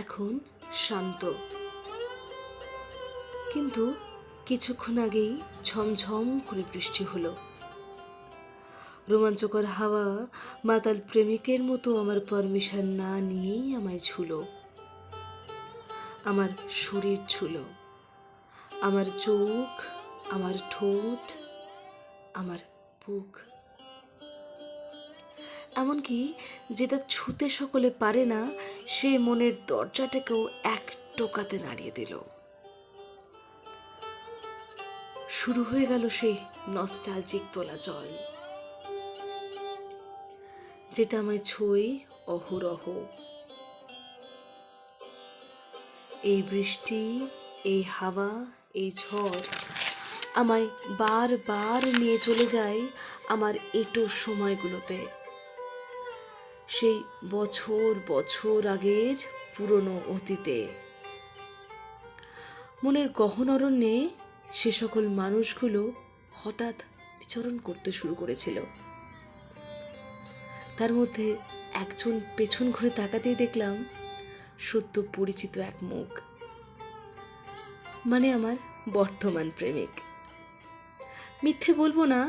এখন শান্ত। কিন্তু কিছুক্ষণ আগেই ঝমঝম করে বৃষ্টি হলো। রোমাঞ্চকর হাওয়া মাতাল প্রেমিকের মতো আমার পারমিশন না নিয়েই আমায় ছুলো। আমার শরীর ছুলো। আমার চোখ, আমার ঠোঁট, আমার বুক। এমনকি যেটা ছুতে সকলে পারে না, সে মনের দরজাটাকেও এক টোকাতে নাড়িয়ে দিল। শুরু হয়ে গেল সেই নস্টালজিক তোলা জল। যেটা আমায় ছুঁই অহরহ। এই বৃষ্টি, এই হাওয়া, এই ঝড় আমায় বারবার নিয়ে চলে যায় আমার এটো সময়গুলোতে। সেই বছর বছর আগের পুরনো অতীতে। মনের গহন অরণ্যে সে সকল মানুষগুলো হঠাৎ বিচরণ করতে শুরু করেছিল। তার মধ্যে একজন পেছন ঘুরে তাকাতেই দেখলাম সত্য পরিচিত এক মুখ মানে আমার বর্তমান প্রেমিক। মিথ্যে বলব না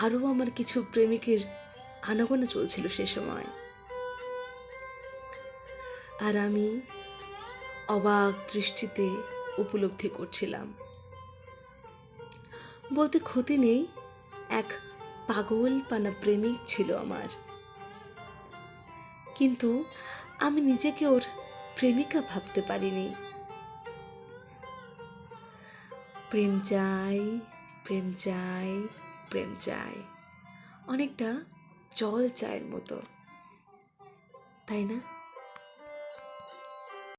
আরও আমার কিছু প্রেমিকের আনাগোনা চলছিল সে সময়। আর আমি অবাক দৃষ্টিতে উপলব্ধি করছিলাম। বলতে ক্ষতি নেই, এক পাগল পানা প্রেমিক ছিল আমার। কিন্তু আমি নিজেকে ওর প্রেমিকা ভাবতে পারিনি। প্রেম চাই প্রেম চাই প্রেম চায়। অনেকটা জল চায়ের মতো। তাই না?